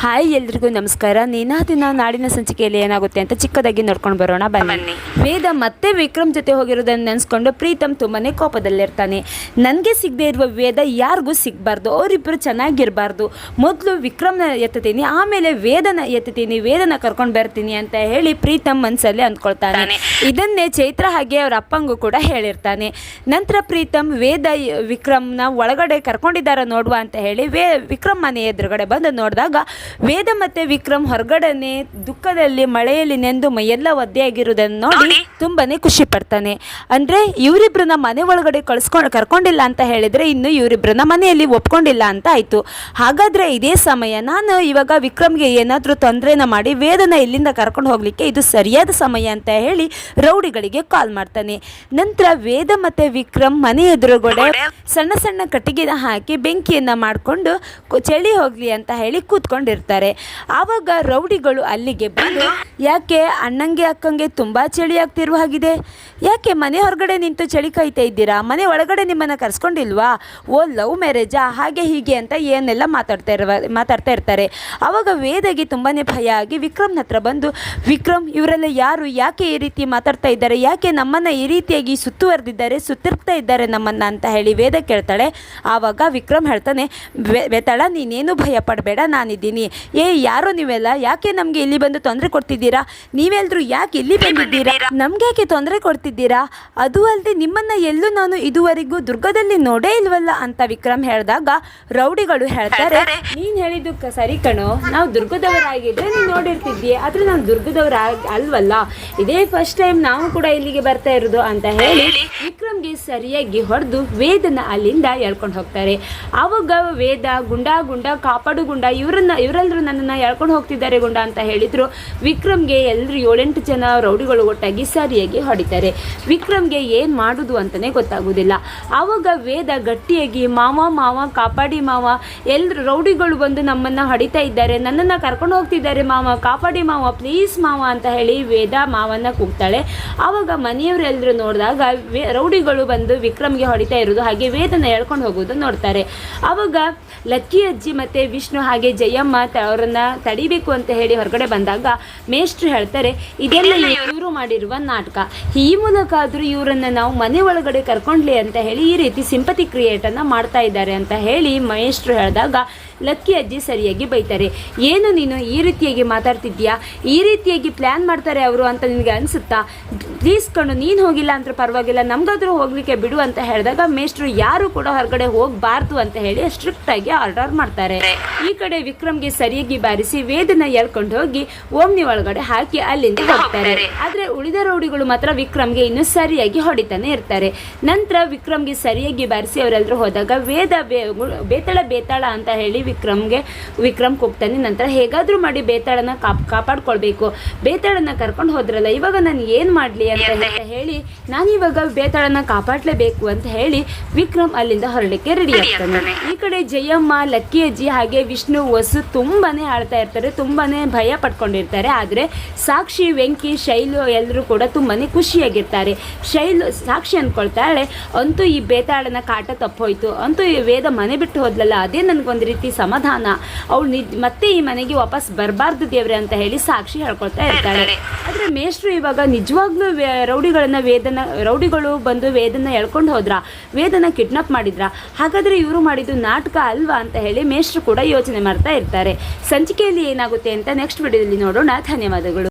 Hi ಎಲ್ರಿಗೂ ನಮಸ್ಕಾರ. ದಿನ ನಾಡಿನ ಸಂಚಿಕೆಯಲ್ಲಿ ಏನಾಗುತ್ತೆ ಅಂತ ಚಿಕ್ಕದಾಗಿ ನೋಡ್ಕೊಂಡು ಬರೋಣ. ಬನ್ನಿ. ವೇದ ಮತ್ತೆ ವಿಕ್ರಮ್ ಜೊತೆ ಹೋಗಿರೋದನ್ನು ನೆನೆಸ್ಕೊಂಡು ಪ್ರೀತಮ್ ತುಂಬಾ ಕೋಪದಲ್ಲಿರ್ತಾನೆ. ನನಗೆ ಸಿಗದೆ ಇರುವ ವೇದ ಯಾರಿಗೂ ಸಿಗಬಾರ್ದು. ಅವರಿಬ್ಬರು ಚೆನ್ನಾಗಿರಬಾರ್ದು. ಮೊದಲು ವಿಕ್ರಮ್ನ ಎತ್ತುತ್ತೀನಿ ಆಮೇಲೆ ವೇದನ ಎತ್ತುತ್ತೀನಿ ವೇದನ ಕರ್ಕೊಂಡು ಬರ್ತೀನಿ ಅಂತ ಹೇಳಿ ಪ್ರೀತಮ್ ಮನಸ್ಸಲ್ಲಿ ಅಂದ್ಕೊಳ್ತಾನೆ. ಇದನ್ನೇ ಚೈತ್ರ ಹಾಗೆ ಅವರ ಅಪ್ಪಂಗೂ ಕೂಡ ಹೇಳಿರ್ತಾನೆ. ನಂತರ ಪ್ರೀತಮ್ ವೇದ ವಿಕ್ರಮ್ನ ಒಳಗಡೆ ಕರ್ಕೊಂಡಿದ್ದಾರ ನೋಡುವ ಅಂತ ಹೇಳಿ ವೇ ವಿಕ್ರಮ್ ಮನೆ ಎದುರುಗಡೆ ಬಂದು ನೋಡಿದಾಗ ವೇದ ಮತ್ತೆ ವಿಕ್ರಮ್ ಹೊರಗಡೆನೆ ದುಃಖದಲ್ಲಿ ಮಳೆಯಲ್ಲಿ ನೆಂದು ಮೈಯೆಲ್ಲ ಒದ್ದೆಯಾಗಿರುವುದನ್ನು ನೋಡಿ ತುಂಬಾನೇ ಖುಷಿ ಪಡ್ತಾನೆ. ಅಂದ್ರೆ ಇವರಿಬ್ರನ್ನ ಮನೆ ಒಳಗಡೆ ಕಳ್ಸ್ಕೊಂಡು ಕರ್ಕೊಂಡಿಲ್ಲ ಅಂತ ಹೇಳಿದ್ರೆ ಇನ್ನು ಇವರಿಬ್ಬರನ್ನ ಮನೆಯಲ್ಲಿ ಒಪ್ಕೊಂಡಿಲ್ಲ ಅಂತ ಆಯ್ತು. ಹಾಗಾದ್ರೆ ಇದೇ ಸಮಯ ನಾನು ಇವಾಗ ವಿಕ್ರಮ್ಗೆ ಏನಾದರೂ ತೊಂದರೆನ ಮಾಡಿ ವೇದನ ಇಲ್ಲಿಂದ ಕರ್ಕೊಂಡು ಹೋಗ್ಲಿಕ್ಕೆ ಇದು ಸರಿಯಾದ ಸಮಯ ಅಂತ ಹೇಳಿ ರೌಡಿಗಳಿಗೆ ಕಾಲ್ ಮಾಡ್ತಾನೆ. ನಂತರ ವೇದ ಮತ್ತೆ ವಿಕ್ರಮ್ ಮನೆ ಎದುರುಗಡೆ ಸಣ್ಣ ಸಣ್ಣ ಕಟ್ಟಿಗೆನ ಹಾಕಿ ಬೆಂಕಿಯನ್ನ ಮಾಡಿಕೊಂಡು ಚಳಿ ಹೋಗ್ಲಿ ಅಂತ ಹೇಳಿ ಕೂತ್ಕೊಂಡಿರ್ತಾರೆ. ಆವಾಗ ರೌಡಿಗಳು ಅಲ್ಲಿಗೆ ಬಂದು, ಯಾಕೆ ಅಣ್ಣಂಗೆ ಅಕ್ಕಂಗೆ ತುಂಬ ಚಳಿ ಆಗ್ತಿರುವ ಹಾಗಿದೆ? ಯಾಕೆ ಮನೆ ಹೊರಗಡೆ ನಿಂತು ಚಳಿ ಕಾಯ್ತಾ ಇದ್ದೀರಾ? ಮನೆ ಒಳಗಡೆ ನಿಮ್ಮನ್ನ ಕರ್ಸ್ಕೊಂಡಿಲ್ವಾ? ಓ, ಲವ್ ಮ್ಯಾರೇಜಾ? ಹಾಗೆ ಹೀಗೆ ಅಂತ ಏನೆಲ್ಲ ಮಾತಾಡ್ತಾ ಇರುವ, ಮಾತಾಡ್ತಾ ಇರ್ತಾರೆ. ಆವಾಗ ವೇದಗೆ ತುಂಬಾ ಭಯ ಆಗಿ ವಿಕ್ರಮ್ನ ಹತ್ರ ಬಂದು, ವಿಕ್ರಮ್, ಇವರೆಲ್ಲ ಯಾರು? ಯಾಕೆ ಈ ರೀತಿ ಮಾತಾಡ್ತಾ ಇದ್ದಾರೆ? ಯಾಕೆ ನಮ್ಮನ್ನ ಈ ರೀತಿಯಾಗಿ ಸುತ್ತುವರೆದಿದ್ದಾರೆ, ಸುತ್ತಿರ್ತಾ ಇದ್ದಾರೆ ನಮ್ಮನ್ನ? ಅಂತ ಹೇಳಿ ವೇದ ಕೇಳ್ತಾಳೆ. ಆವಾಗ ವಿಕ್ರಮ್ ಹೇಳ್ತಾನೆ ವೆ ವೇತಾಳ ನೀನೇನು ಭಯ ಪಡಬೇಡ ನಾನಿದ್ದೀನಿ. ಏ ಯಾರೋ ನೀವೆಲ್ಲ? ಯಾಕೆ ನಮಗೆ ಇಲ್ಲಿ ಬಂದು ತೊಂದರೆ ಕೊಡ್ತಿದ್ದೀರಾ? ನೀವೆಲ್ರೂ ಯಾಕೆ ಇಲ್ಲಿ ಬಂದಿದ್ದೀರಾ? ನಮ್ಗೆ ಯಾಕೆ ತೊಂದರೆ ಕೊಡ್ತಿದ್ದೀರಾ? ಅದು ಅಲ್ಲದೆ ನಿಮ್ಮನ್ನ ಎಲ್ಲೂ ನಾನು ಇದುವರೆಗೂ ದುರ್ಗದಲ್ಲಿ ನೋಡೇ ಇಲ್ವಲ್ಲ ಅಂತ ವಿಕ್ರಮ್ ಹೇಳಿದಾಗ ರೌಡಿಗಳು ಹೇಳ್ತಾರೆ ನೀನ್ ಹೇಳಿದ್ದು ಸರಿ ಕಣೋ. ನಾವು ದುರ್ಗದವರಾಗಿದ್ರೆ ನೀನು ನೋಡಿರ್ತಿದ್ದೀಯ ಆದ್ರೆ ನಾನು ದುರ್ಗದವರ ಅಲ್ವಲ್ಲ? ಇದೇ ಫಸ್ಟ್ ಟೈಮ್ ನಾವು ಕೂಡ ಇಲ್ಲಿಗೆ ಬರ್ತಾ ಇರೋದು ಅಂತ ಹೇಳಿ ವಿಕ್ರಮ್ಗೆ ಸರಿಯಾಗಿ ಹೊಡೆದು ವೇದನ ಅಲ್ಲಿಂದ ಎಳ್ಕೊಂಡು ಹೋಗ್ತಾರೆ. ಆವಾಗ ವೇದ ಗುಂಡ ಗುಂಡ ಕಾಪಾಡು ಗುಂಡ ಇವರನ್ನ ಇವರೆಲ್ಲರೂ ನನ್ನನ್ನು ಎಳ್ಕೊಂಡು ಹೋಗ್ತಿದ್ದಾರೆ ಗುಂಡ ಅಂತ ಹೇಳಿದರು. ವಿಕ್ರಮ್ಗೆ ಎಲ್ಲರೂ ಏಳೆಂಟು ಜನ ರೌಡಿಗಳು ಒಟ್ಟಾಗಿ ಸರಿಯಾಗಿ ಹೊಡಿತಾರೆ. ವಿಕ್ರಮ್ಗೆ ಏನು ಮಾಡೋದು ಅಂತಲೇ ಗೊತ್ತಾಗೋದಿಲ್ಲ. ಆವಾಗ ವೇದ ಗಟ್ಟಿಯಾಗಿ, ಮಾವ ಮಾವ, ಕಾಪಾಡಿ, ಮಾವ ಎಲ್ಲರೂ ರೌಡಿಗಳು ಬಂದು ನಮ್ಮನ್ನು ಹೊಡಿತಾ ಇದ್ದಾರೆ. ನನ್ನನ್ನು ಕರ್ಕೊಂಡು ಹೋಗ್ತಿದ್ದಾರೆ, ಮಾವ, ಕಾಪಾಡಿ, ಮಾವ, ಪ್ಲೀಸ್, ಮಾವ, ಅಂತ ಹೇಳಿ ವೇದ ಮಾವನ್ನ ಕೂಗ್ತಾಳೆ. ಆವಾಗ ಮನೆಯವರೆಲ್ಲರೂ ನೋಡಿದಾಗ ವೇ, ರೌಡಿಗಳು ಬಂದು ವಿಕ್ರಮ್ಗೆ ಹೊಡಿತಾ ಇರೋದು ಹಾಗೆ ವೇದನ ಎಳ್ಕೊಂಡು ಹೋಗೋದು ನೋಡ್ತಾರೆ. ಆವಾಗ ಲಕ್ಕಿ ಅಜ್ಜಿ ಮತ್ತು ವಿಷ್ಣು ಹಾಗೆ ಜಯಮ್ಮ ಅವರನ್ನ ತಡಿಬೇಕು ಅಂತ ಹೇಳಿ ಹೊರಗಡೆ ಬಂದಾಗ ಮೇಷ್ಟ್ರು ಹೇಳ್ತಾರೆ ಇದೆಲ್ಲ ಇವರು ಮಾಡಿರುವ ನಾಟಕ. ಈ ಮೂಲಕ ಆದ್ರೂ ಇವರನ್ನ ನಾವು ಮನೆ ಒಳಗಡೆ ಕರ್ಕೊಂಡ್ಲಿ ಅಂತ ಹೇಳಿ ಈ ರೀತಿ ಸಿಂಪತಿ ಕ್ರಿಯೇಟ್ ಅನ್ನ ಮಾಡ್ತಾ ಇದ್ದಾರೆ ಅಂತ ಹೇಳಿ ಮಹೇಶ್ರು ಹೇಳಿದಾಗ ಲಕ್ಕಿ ಅಜ್ಜಿ ಸರಿಯಾಗಿ ಬೈತಾರೆ. ಏನು ನೀನು ಈ ರೀತಿಯಾಗಿ ಮಾತಾಡ್ತಿದ್ಯಾ ಈ ರೀತಿಯಾಗಿ ಪ್ಲ್ಯಾನ್ ಮಾಡ್ತಾರೆ ಅವರು ಅಂತ ನಿನಗೆ ಅನಿಸುತ್ತಾ? ಪ್ಲೀಸ್ ಕಣ್ಣು ನೀನು ಹೋಗಿಲ್ಲ ಅಂದ್ರೆ ಪರವಾಗಿಲ್ಲ ನಮಗಾದ್ರೂ ಹೋಗ್ಲಿಕ್ಕೆ ಬಿಡು ಅಂತ ಹೇಳಿದಾಗ ಮೇಷ್ಟ್ರು ಯಾರು ಕೂಡ ಹೊರಗಡೆ ಹೋಗಬಾರ್ದು ಅಂತ ಹೇಳಿ ಸ್ಟ್ರಿಕ್ಟ್ ಆಗಿ ಆರ್ಡರ್ ಮಾಡ್ತಾರೆ. ಈ ಕಡೆ ವಿಕ್ರಮ್ಗೆ ಸರಿಯಾಗಿ ಬಾರಿಸಿ ವೇದನ ಎಳ್ಕೊಂಡು ಹೋಗಿ ಓಮ್ನಿ ಒಳಗಡೆ ಹಾಕಿ ಅಲ್ಲಿಂದ ಹೋಗ್ತಾರೆ. ಆದ್ರೆ ಉಳಿದ ರೌಡಿಗಳು ಮಾತ್ರ ವಿಕ್ರಮ್ಗೆ ಇನ್ನು ಸರಿಯಾಗಿ ಹೊಡಿತಾನೆ ಇರ್ತಾರೆ. ನಂತರ ವಿಕ್ರಮ್ಗೆ ಸರಿಯಾಗಿ ಬಾರಿಸಿ ಅವರೆಲ್ಲರೂ ಹೋದಾಗ ವೇದ ಬೇತಾಳ ಬೇತಾಳ ಅಂತ ಹೇಳಿ ವಿಕ್ರಮ್ಗೆ ವಿಕ್ರಮ್ ಕೂಗ್ತಾನೆ. ನಂತರ ಹೇಗಾದ್ರೂ ಮಾಡಿ ಬೇತಾಳನ ಕಾಪ್ ಕಾಪಾಡ್ಕೊಳ್ಬೇಕು. ಬೇತಾಳನ ಕರ್ಕೊಂಡು ಹೋದ್ರಲ್ಲ ಇವಾಗ ನಾನು ಏನು ಮಾಡ್ಲಿ ಅಂತ ಹೇಳಿ ನಾನು ಇವಾಗ ಬೇತಾಳನ ಕಾಪಾಡಲೇಬೇಕು ಅಂತ ಹೇಳಿ ವಿಕ್ರಮ್ ಅಲ್ಲಿಂದ ಹೊರಡಕ್ಕೆ ರೆಡಿ ಆಗ್ತಾನೆ. ಈ ಕಡೆ ಜಯಮ್ಮ ಲಕ್ಕಿ ಅಜ್ಜಿ ಹಾಗೆ ವಿಷ್ಣು ವಸು ತುಂಬಾನೇ ಆಳ್ತಾ ಇರ್ತಾರೆ ತುಂಬಾ ಭಯ ಪಡ್ಕೊಂಡಿರ್ತಾರೆ. ಆದರೆ ಸಾಕ್ಷಿ ವೆಂಕಿ ಶೈಲು ಎಲ್ಲರೂ ಕೂಡ ತುಂಬಾ ಖುಷಿಯಾಗಿರ್ತಾರೆ. ಶೈಲು ಸಾಕ್ಷಿ ಅಂದ್ಕೊಳ್ತಾಳೆ ಅಂತೂ ಈ ಬೇತಾಳನ ಕಾಟ ತಪ್ಪೋಯ್ತು. ಅಂತೂ ಈ ವೇದ ಮನೆ ಬಿಟ್ಟು ಹೋದ್ಲಲ್ಲ ಅದೇ ನನಗೊಂದು ರೀತಿ ಸಮಾಧಾನ. ಅವಳು ನಿಜ ಮತ್ತೆ ಈ ಮನೆಗೆ ವಾಪಸ್ ಬರಬಾರ್ದು ದೇವ್ರೆ ಅಂತ ಹೇಳಿ ಸಾಕ್ಷಿ ಹೇಳ್ಕೊಳ್ತಾ ಇರ್ತಾಳೆ. ಆದರೆ ಮೇಷ್ಟ್ರು ಇವಾಗ ನಿಜವಾಗ್ಲೂ ರೌಡಿಗಳನ್ನ ವೇದನ ರೌಡಿಗಳು ಬಂದು ವೇದನ ಎಳ್ಕೊಂಡು ಹೋದ್ರ? ವೇದನ ಕಿಡ್ನಾಪ್ ಮಾಡಿದ್ರ? ಹಾಗಾದ್ರೆ ಇವರು ಮಾಡಿದ್ದು ನಾಟಕ ಅಲ್ವಾ ಅಂತ ಹೇಳಿ ಮೇಷ್ಟ್ರು ಕೂಡ ಯೋಚನೆ ಮಾಡ್ತಾ ಇರ್ತಾರೆ. ಸಂಚಿಕೆಯಲ್ಲಿ ಏನಾಗುತ್ತೆ ಅಂತ ನೆಕ್ಸ್ಟ್ ವಿಡಿಯೋದಲ್ಲಿ ನೋಡೋಣ. ಧನ್ಯವಾದಗಳು.